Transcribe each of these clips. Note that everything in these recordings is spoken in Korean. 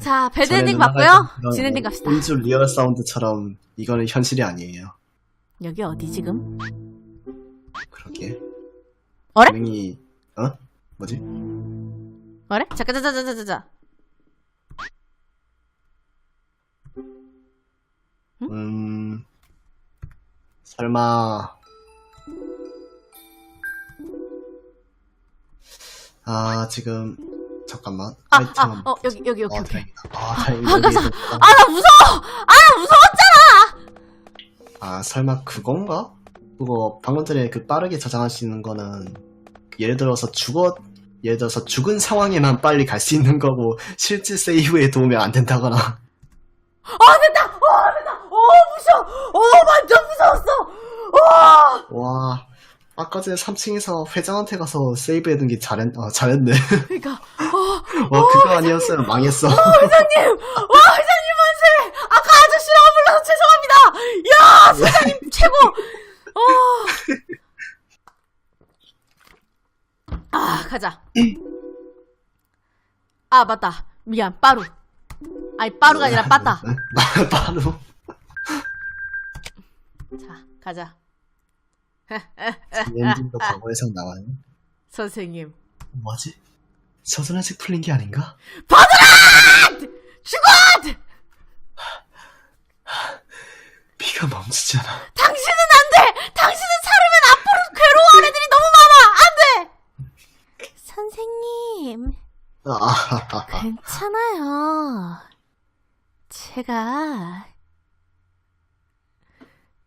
자, 배드 전에 엔딩 누나가 맞고요. 했던 그런 진 엔딩 갑시다. 음주 리얼 사운드처럼 이거는 현실이 아니에요. 여기 어디 지금? 그러게. 어래? 분명히 어? 뭐지? 잠깐, 잠깐, 잠깐, 잠깐, 잠깐. 음. 설마 아 지금 잠깐만 아, 아, 어, 여기, 여기, 여기, 어, 여기. 다행이다. 아, 다행이다. 아. 있었다. 아, 나 무서워! 아, 나 무서웠잖아! 아, 설마 그건가? 그거 방금 전에 그 빠르게 저장할 수 있는 거는 예를 들어서 죽어 예를 들어서 죽은 상황에만 빨리 갈 수 있는 거고 실제 세이브에 도움이 안 된다거나 아, 됐다! 어, 됐다! 어, 무서워! 어, 완전 무서웠어! 어! 와 아까 전에 3층에서 회장한테 가서 세이브 해둔 게 잘했, 어, 잘했네 그니까, 어, 와 그거 아니었으면 망했어 회장님! 와, 회장님 만세! 아까 아저씨라고 불러서 죄송합니다! 야, 회장님 최고! 어. 아, 가자. 아, 맞다. 미안, 빠루. 아니, 빠루가 아니라 빠따. 바로 자, 가자. 엔딩도 과거에서 나와요 선생님. 뭐지? 저전화식 풀린 게 아닌가? 죽어! 피가 멈추지 않아 당신은 안 돼! 당신은 살으면 앞으로 괴로워할 애들이 너무 많아! 안 돼! 선생님, 아, 괜찮아요. 제가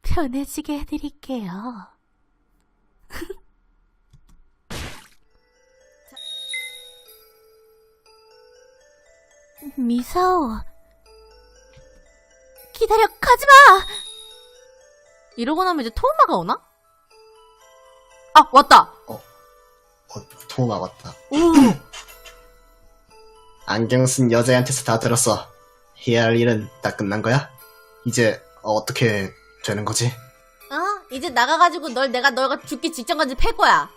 편해지게 해드릴게요. 미사오, 기다려, 가지 마! 이러고 나면 이제 토마가 오나? 아, 왔다! 어, 토마 맞다 오! 안경 쓴 여자애한테서 다 들었어. 해야 할 일은 다 끝난 거야? 이제 어떻게 되는 거지? 어? 이제 나가가지고 널 내가 너가 죽기 직전까지 패 거야.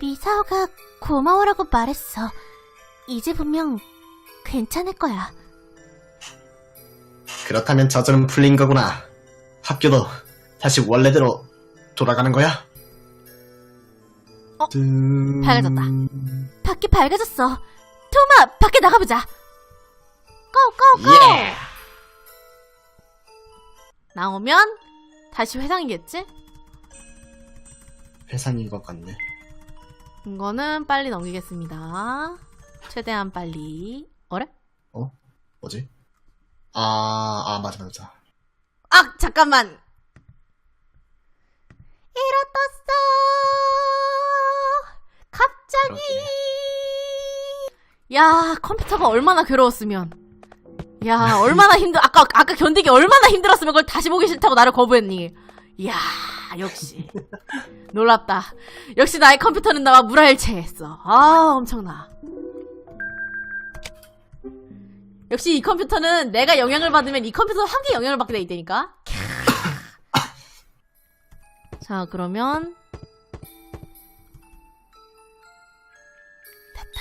미사오가 고마워라고 말했어. 이제 분명 괜찮을 거야. 그렇다면 저절은 풀린 거구나. 학교도 다시 원래대로 돌아가는 거야? 어? 음... 밝아졌다. 밖이 밝아졌어. 토마, 밖에 나가보자. 고 고 고! 예! 나오면 다시 회상이겠지? 회상인 것 같네. 이거는 빨리 넘기겠습니다. 최대한 빨리. 어래? 뭐지? 아, 아, 맞아, 맞아. 아, 잠깐만. 이렇떴어. 갑자기. 야, 컴퓨터가 얼마나 괴로웠으면. 야, 얼마나 힘들, 아까, 아까 견디기 얼마나 힘들었으면 그걸 다시 보기 싫다고 나를 거부했니. 이야, 역시. 놀랍다. 역시 나의 컴퓨터는 나와 물화일체했어. 아, 엄청나. 역시 이 컴퓨터는 내가 영향을 받으면 이 컴퓨터도 함께 영향을 받게 돼 있다니까. 자, 그러면 됐다.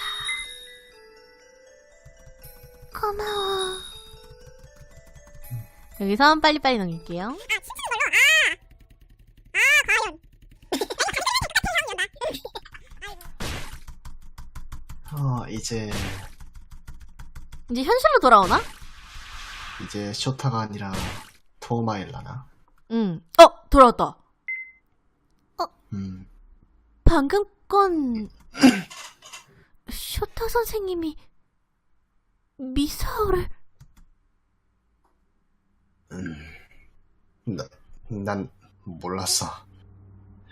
고마워. 여기서 빨리빨리 넘길게요. 어, 이제, 이제 현실로 돌아오나? 이제 쇼타가 아니라 토마일라나? 응. 어, 돌아왔다. 음, 방금 건 쇼타 선생님이 미사오를 나, 난 몰랐어.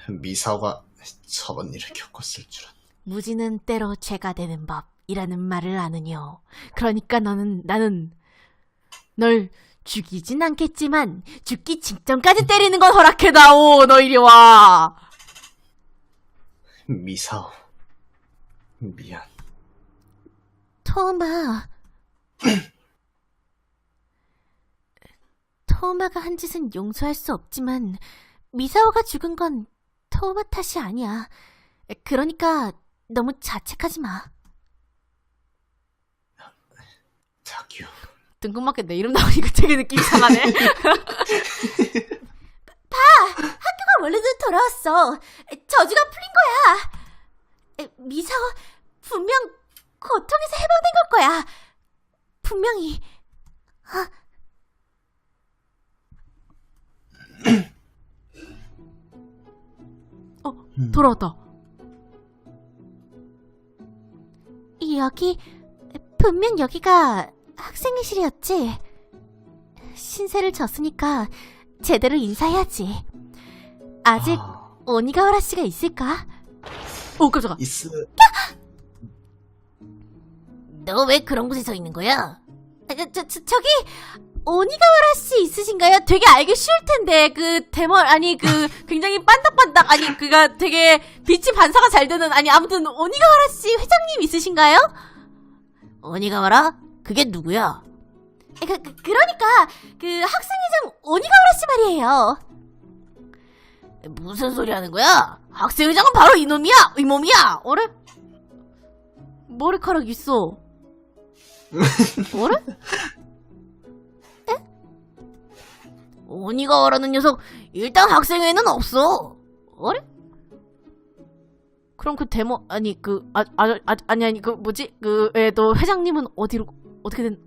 미사오가 저번 일을 겪었을 줄은. 무지는 때로 죄가 되는 법 이라는 말을 아느뇨. 그러니까 너는 나는 널 죽이진 않겠지만 죽기 직전까지 때리는 건 허락해다오. 너 이리 와. 미사오. 미안. 토마. 토마가 한 짓은 용서할 수 없지만 미사오가 죽은 건 토마 탓이 아니야. 그러니까 너무 자책하지 마. 뜬금맞게 내 이름 나오니까 되게 느낌 이상하네. 학교가 원래도 돌아왔어. 저주가 풀린 거야. 에, 미사오, 분명 고통에서 해방된 걸 거야. 분명히. 음. 돌아왔다. 여기, 분명 여기가 학생회실이었지. 신세를 졌으니까 제대로 인사해야지. 아직 아, 오니가와라 씨가 있을까? 오, 깜짝아. 이스 너왜 그런 곳에 서 있는 거야? 저, 저, 저, 저기 오니가와라 씨 있으신가요? 되게 알기 쉬울 텐데, 그, 대멀, 아니, 그, 굉장히 반딱반딱, 아니, 그가 되게, 빛이 반사가 잘 되는, 아니, 아무튼, 오니가와라 씨 회장님 있으신가요? 오니가와라? 그게 누구야? 그, 그, 그러니까 그 학생회장 오니가와라 씨 말이에요. 무슨 소리 하는 거야? 학생회장은 바로 이놈이야! 이 몸이야! 어래? 머리카락 있어. 어래? 오니가와라는 녀석 일단 학생회는 없어. 어래? 그럼 그 데모, 아니, 그, 아, 아, 아 아 니, 아니, 그, 뭐지? 그, 에, 너 회장님은 어디로, 어떻게 된,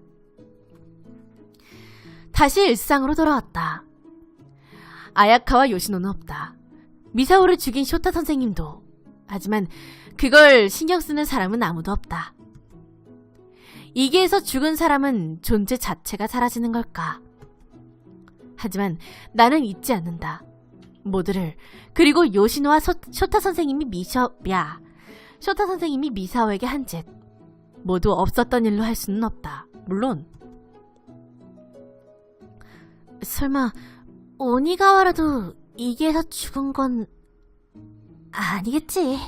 다시 일상으로 돌아왔다. 아야카와 요시노는 없다. 미사오를 죽인 쇼타 선생님도. 하지만 그걸 신경 쓰는 사람은 아무도 없다. 이게에서 죽은 사람은 존재 자체가 사라지는 걸까? 하지만 나는 잊지 않는다. 모두를 그리고 요시노와 소, 쇼타 선생님이 미셔 야 쇼타 선생님이 미사오에게 한 짓 모두 없었던 일로 할 수는 없다. 물론 설마 오니가와라도 이게에서 죽은 건 아니겠지.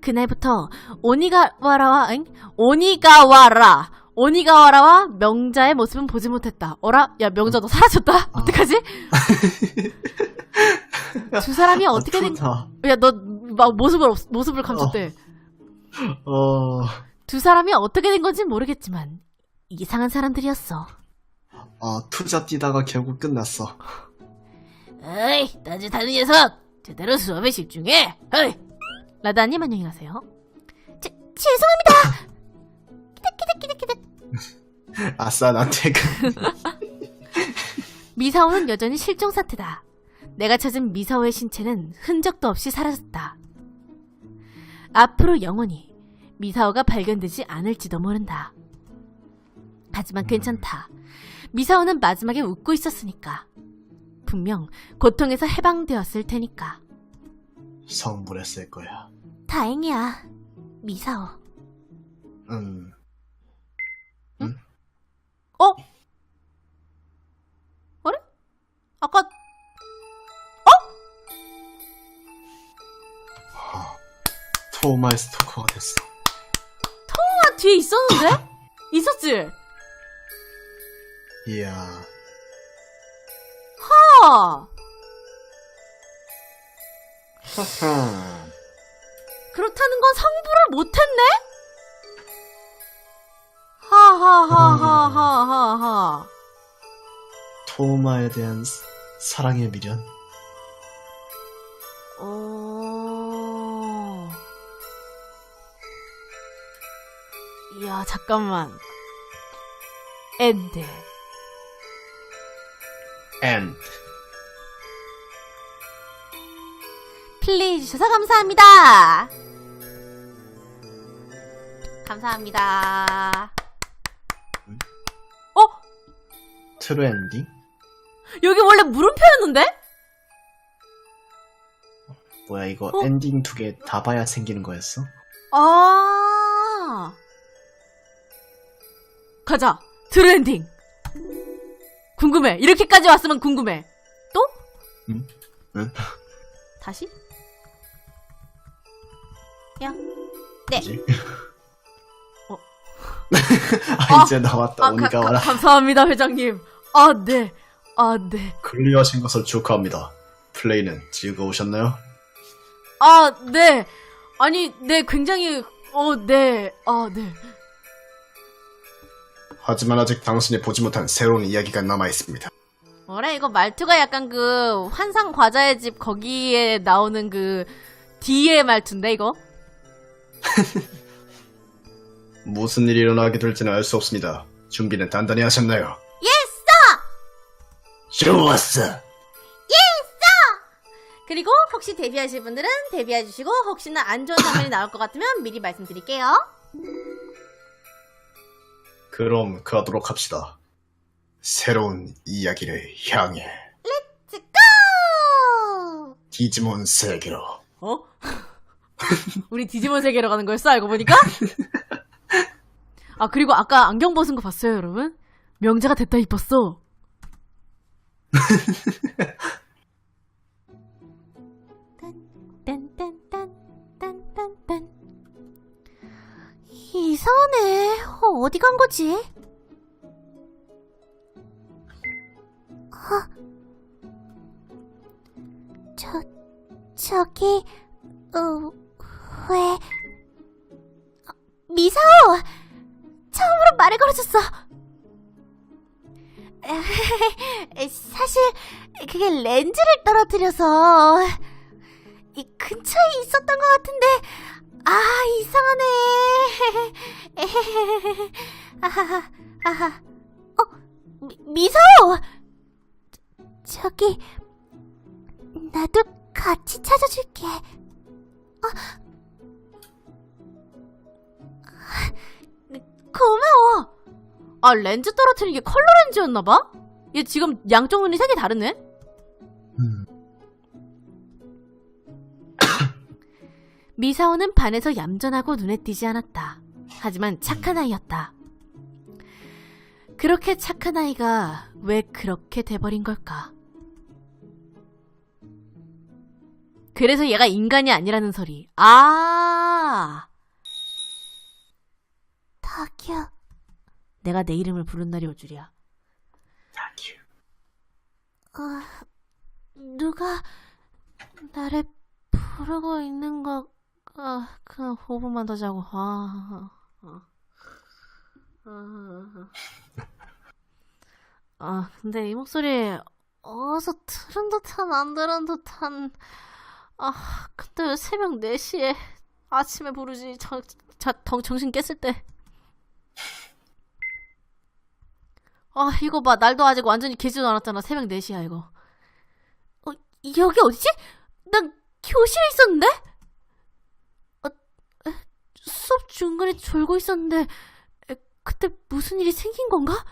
그날부터 오니가와라와 응? 오니가와라 오니가와라와 명자의 모습은 보지 못했다. 어라? 야 명자 너 사라졌다. 어떡하지? 두 사람이 어떻게 된? 다야너 막 모습을 없- 모습을 감췄대. 어, 두 사람이 어떻게 된 건지 모르겠지만 이상한 사람들이었어. 아, 투자 뛰다가 결국 끝났어. 에이, 딴짓하는 녀석! 제대로 수업에 집중해! 어이! 라다님 안녕히 가세요. 제, 죄송합니다! 아싸, 나 퇴근. 미사오는 여전히 실종 사태다. 내가 찾은 미사오의 신체는 흔적도 없이 사라졌다. 앞으로 영원히 미사오가 발견되지 않을지도 모른다. 하지만 괜찮다. 미사오는 마지막에 웃고 있었으니까. 분명 고통에서 해방되었을 테니까. 성불했을 거야. 다행이야. 미사오. 음, 어? 어 토마의 스토커가 됐어. 아, 뒤에 있었는데? 있었지? 이야, 아, 하하. 그렇다는 건 성불을 못했네? 하하하하하하하. 토마에 대한 사- 사랑의 미련? 어. 야, 잠깐만. 엔드. 앤. 플레이해주셔서 감사합니다. 감사합니다. 어? 트루 엔딩? 여기 원래 물음표였는데? 뭐야, 이거 어? 엔딩 두 개 다 봐야 생기는 거였어? 아. 가자. 드랜딩. 궁금해. 이렇게까지 왔으면 궁금해. 또? 응? 응? 다시? 야. 뭐지? 어. 아, 이제 나왔다, 아, 가, 와라. 감사합니다, 회장님. 아, 네. 아, 네. 클리어하신 것을 축하합니다. 플레이는 즐거우셨나요? 아, 네. 아니, 네, 굉장히, 어, 네. 아, 네. 하지만 아직 당신이 보지 못한 새로운 이야기가 남아 있습니다. 뭐래 이거 말투가 약간 그 환상 과자의 집 거기에 나오는 그 D의 말투인데 이거? 무슨 일이 일어나게 될지는 알 수 없습니다. 준비는 단단히 하셨나요? 예스! 좋았어! 그리고 혹시 데뷔하실 분들은 데뷔해주시고 혹시나 안 좋은 장면이 나올 것 같으면 미리 말씀드릴게요. 그럼 가도록 합시다. 새로운 이야기를 향해 고! 디지몬 세계로 어? 우리 디지몬 세계로 가는 거였어 알고 보니까? 아 그리고 아까 안경 벗은 거 봤어요 여러분? 명자가 됐다 이뻤어. 이상하네. 어, 어디 간 거지? 아, 저 저기 어, 왜 어, 미사오 처음으로 말을 걸어줬어. 에, 사실 그게 렌즈를 떨어뜨려서 이 근처에 있었던 것 같은데 아 이상하네. 아하하 아하. 어 미, 저, 저기 나도 같이 찾아줄게. 어. 고마워. 아 렌즈 떨어뜨린 게 컬러 렌즈였나봐? 얘 지금 양쪽 눈이 색이 다르네? 미사오는 반에서 얌전하고 눈에 띄지 않았다. 하지만 착한 아이였다. 그렇게 착한 아이가 왜 그렇게 돼버린 걸까? 그래서 얘가 인간이 아니라는 소리. 아! 닭이야 내가 내 이름을 부른 날이 올 줄이야. 어, 누가 나를 부르고 있는 거 아, 그냥 5분만 더 자고. 아, 아, 아, 아, 근데 이 목소리 어디서 들은 듯한 안 들은 듯한. 아, 근데 왜 새벽 4시에 아침에 부르지? 저, 저, 덩, 정신 깼을 때. 아, 이거 봐. 날도 아직 완전히 개지도 않았잖아. 새벽 4시야, 이거. 어, 여기 어디지? 난 교실에 있었는데? 수업 중간에 졸고 있었는데 에, 그때 무슨 일이 생긴 건가?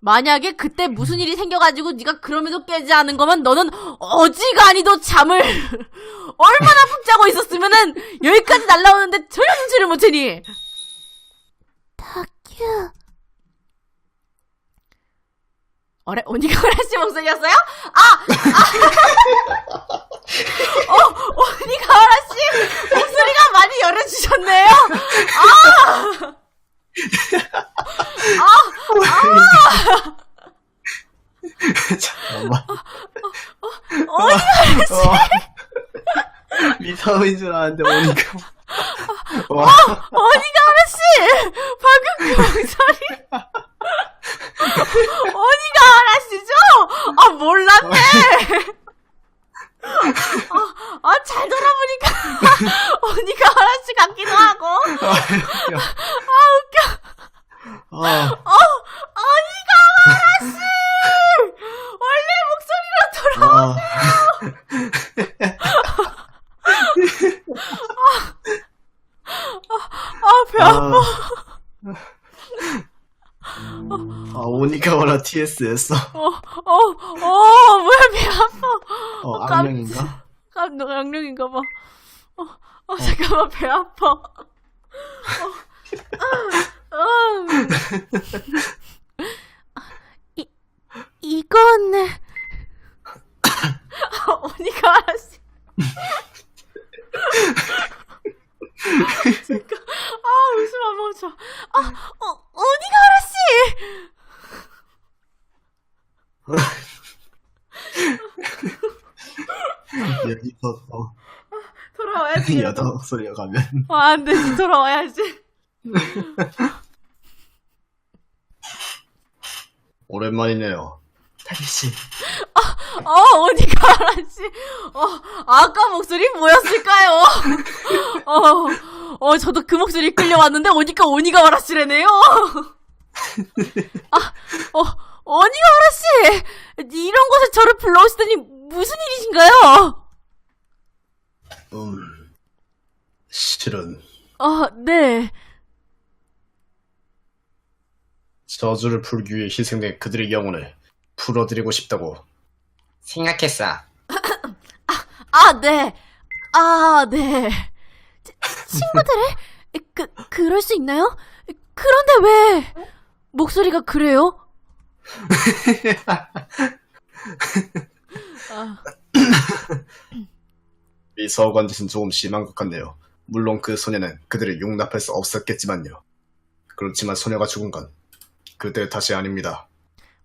만약에 그때 무슨 일이 생겨가지고 네가 그럼에도 깨지 않은 거면 너는 어지간히도 잠을 얼마나 푹 자고 있었으면은 여기까지 날라오는데 전혀 눈치를 못 채니 닭이야 어래? 언니가 어레씨 목소리였어요? 아! 아! 어, 언니가 어라씨 목소리가 많이 열어주셨네요? 잠깐만. 언니가 어. 미사오인 줄 알았는데 오니까. 와, 언니가 어라씨 방금 그 목소리 언니가 어라씨죠? 아 몰랐네 아, 아, 잘 돌아보니까 언니가 어라씨 같기도 하고 아, 웃겨. 아, 언니가 어라씨 원래 목소리로 돌아 아. 아, 배 아파. 아, 오니카와라 TS였어. 어, 어, 어, 뭐야, 배 아파. 어, 깜- 악령인가? 깜짝 양력인가 봐. 어, 어, 잠깐만, 배 아파. 어, 아, 아. 이, 이건 아, 언니가 알았어. 잠깐, 아, 웃음 안 멈춰. 아, 어, 언니가 알았지! 여기서 어, 돌아와야지. 여자 목소리가 가면. 아, 안 돼, 돌아와야지. 오랜만이네요. 타기 씨. 어, 오니가 아라씨. 어, 아까 목소리 뭐였을까요? 어, 어, 저도 그 목소리 끌려왔는데, 오니까 오니가 아라씨래네요. 아, 어, 오니가 아라씨! 이런 곳에 저를 불러오시다니, 무슨 일이신가요? 음, 실은 어, 네. 저주를 풀기 위해 희생된 그들의 영혼을 풀어드리고 싶다고 생각했어. 아, 네. 아, 네. 치- 친구들을? 그, 그럴 수 있나요? 그런데 왜, 목소리가 그래요? 아, 이 서관 짓은 조금 심한 것 같네요. 물론 그 소녀는 그들을 용납할 수 없었겠지만요. 그렇지만 소녀가 죽은 건 그들 탓이 아닙니다.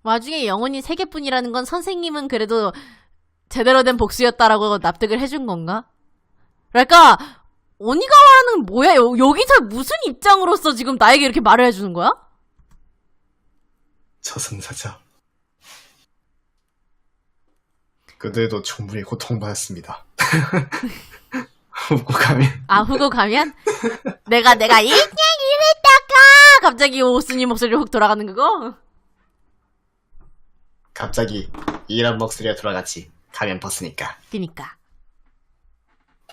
와중에 영혼이 세 개뿐이라는 건 선생님은 그래도 제대로 된 복수였다라고 납득을 해준 건가? 그러니까 오니가와라는 뭐야? 여, 여기서 무슨 입장으로서 지금 나에게 이렇게 말을 해주는 거야? 저승사자. 그들도 충분히 고통받았습니다. 웃고 가면 아 후고 가면 내가 내가 일냥 이랬다가 갑자기 오스님 목소리로 훅 돌아가는 그거? 갑자기 이런 목소리가 돌아갔지. 가면 벗으니까. 그니까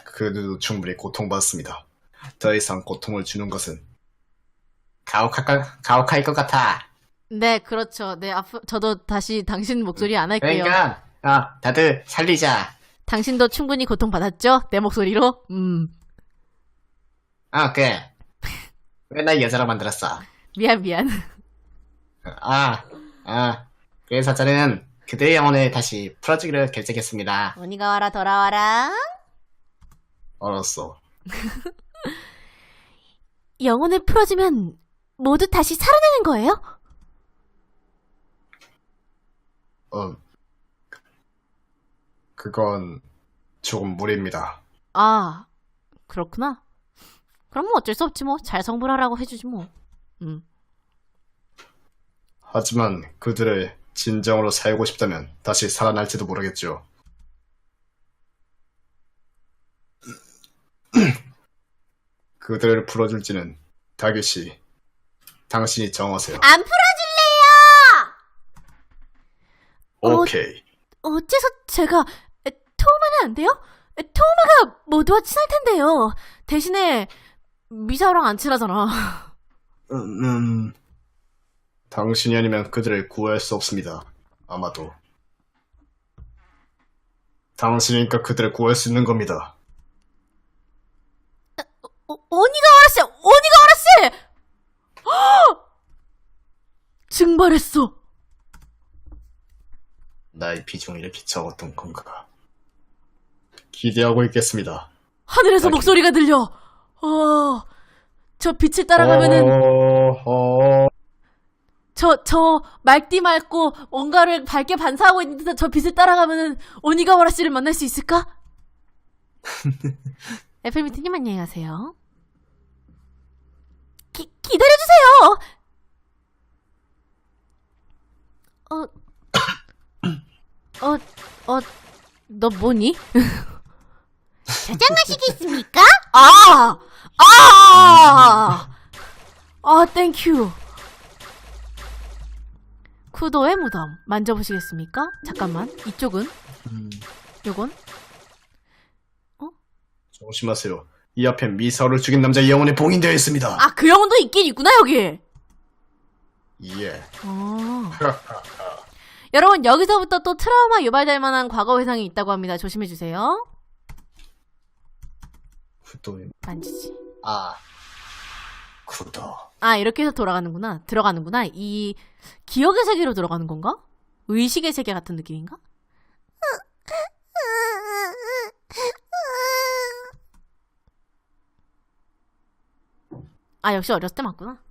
그들도 충분히 고통받았습니다. 더 이상 고통을 주는 것은 가혹할, 가혹할 것 같아. 네 그렇죠 네 앞으로 저도 다시 당신 목소리 안 할게요 그러니까 아 다들 살리자. 당신도 충분히 고통받았죠? 내 목소리로? 음 아 그래. 왜 날 여자로 만들었어? 미안 미안 아, 아. 그래서 저는 그들의 영혼을 다시 풀어주기로 결정했습니다. 오니가 와라 돌아와라 알았어. 영혼을 풀어주면 모두 다시 살아나는 거예요? 어, 그건 조금 무리입니다. 아, 그렇구나. 그럼 뭐 어쩔 수 없지 뭐. 잘 성불하라고 해주지 뭐. 음. 하지만 그들을 진정으로 살고 싶다면 다시 살아날지도 모르겠죠. 그들을 풀어줄지는 다규 씨, 당신이 정하세요. 안 풀어줄래요! 오케이. 어째서 제가 에, 토우마는 안 돼요? 에, 토우마가 모두와 친할 텐데요. 대신에 미사오랑 안 친하잖아. 음, 음, 당신이 아니면 그들을 구할 수 없습니다. 아마도. 당신이니까 그들을 구할 수 있는 겁니다. 오, 오니가와라 씨! 오니가와라 씨! 헉! 증발했어. 나의 이렇게 적었던 건가. 기대하고 있겠습니다. 하늘에서 아니. 목소리가 들려. 어, 저 빛을 따라가면은 어, 어, 저, 저, 맑디 맑고, 뭔가를 밝게 반사하고 있는 듯한 저 빛을 따라가면은, 오니가와라 씨를 만날 수 있을까? 애플미트님 안녕히 가세요. 기, 기다려주세요! 어, 어, 너 뭐니? 저장하시겠습니까? 아! 아! 아, 땡큐. 쿠도의 무덤. 만져보시겠습니까? 잠깐만. 이쪽은? 음, 요건? 조심하세요. 이 앞에 미사오를 죽인 남자의 영혼이 봉인되어 있습니다. 아, 그 영혼도 있긴 있구나, 여기! 예. 어. 여러분 여기서부터 또 트라우마 유발될 만한 과거 회상이 있다고 합니다. 조심해 주세요. 또, 만지지. 아, 구도. 아 이렇게 해서 돌아가는구나. 들어가는구나. 이 기억의 세계로 들어가는 건가? 의식의 세계 같은 느낌인가? 아 역시 어렸을 때 맞구나.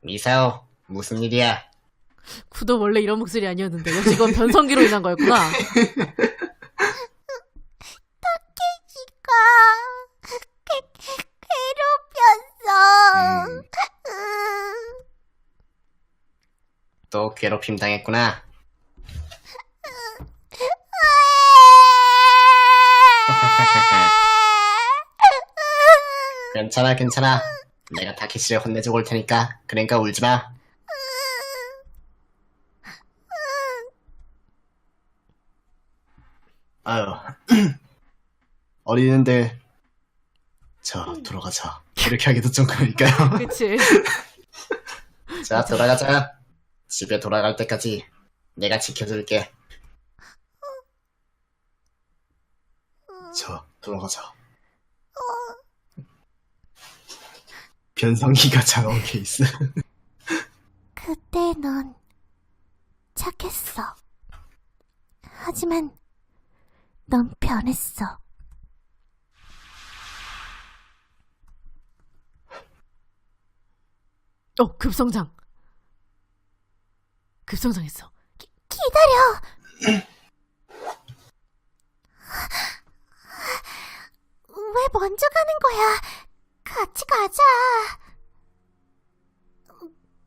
미사오, 무슨 일이야? 구도 원래 이런 목소리 아니었는데 역시 이건 변성기로 인한 거였구나. 가 괴롭혔어. 음, 또 괴롭힘 당했구나. 괜찮아, 괜찮아. 내가 타케시를 혼내주고 올 테니까. 그러니까 울지 마. 아유, 어린애들. 자, 돌아가자. 이렇게 하기도 좀 그러니까요. 그치. 자, 돌아가자. 집에 돌아갈 때까지 내가 지켜줄게. 자, 돌아가자. 변성기가 잘온 케이스. 그때 넌 착했어. 하지만 넌 변했어. 어, 급성장. 급성장했어. 기다려! 왜 먼저 가는 거야? 같이 가자.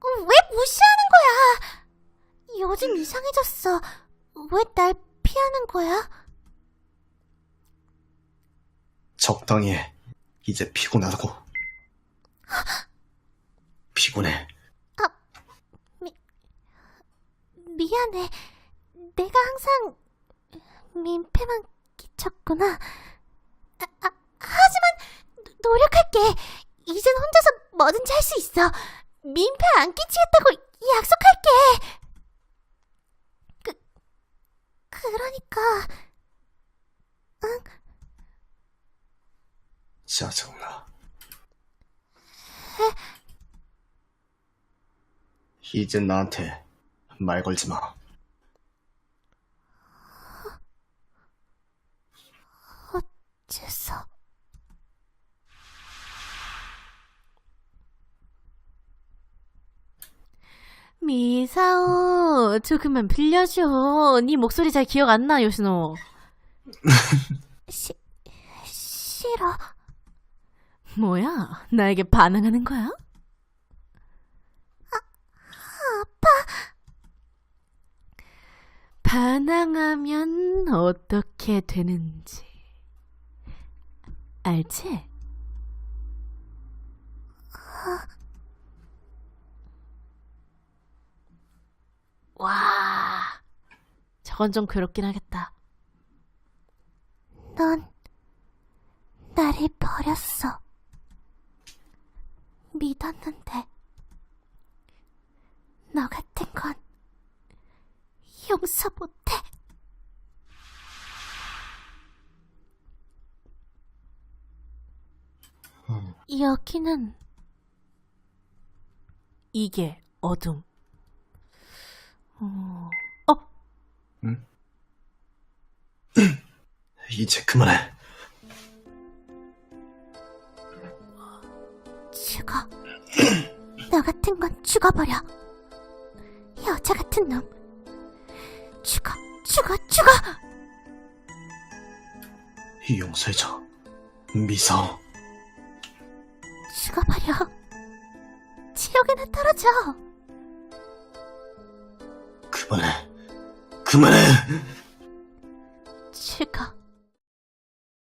왜 무시하는 거야? 요즘 이상해졌어. 왜 날 피하는 거야? 적당히 해. 이제 피곤하다고. 피곤해. 미안해. 내가 항상 민폐만 끼쳤구나. 아, 아, 하지만 노- 노력 할게. 이젠 혼자서 뭐든지 할 수 있어. 민폐 안 끼치겠다고 약속할게. 그, 그러니까 짜증나. 이젠 나한테 말 걸지 마. 어째서 미사오, 조금만 빌려줘. 네 목소리 잘 기억 안 나, 요시노. 시, 싫어. 뭐야? 나에게 반항하는 거야? 반항하면 어떻게 되는지 알지? 와, 저건 좀 괴롭긴 하겠다. 넌 나를 버렸어. 믿었는데 너 같은 건 용서 못해. 여기는 이게 어둠. 어, 어, 이제 그만해. 죽어. 너 같은 건 죽어버려. 여자 같은 놈. 죽어, 죽어, 죽어! 용서해줘. 미사오. 죽어버려. 지옥에나 떨어져. 그만해. 그만해! 죽어.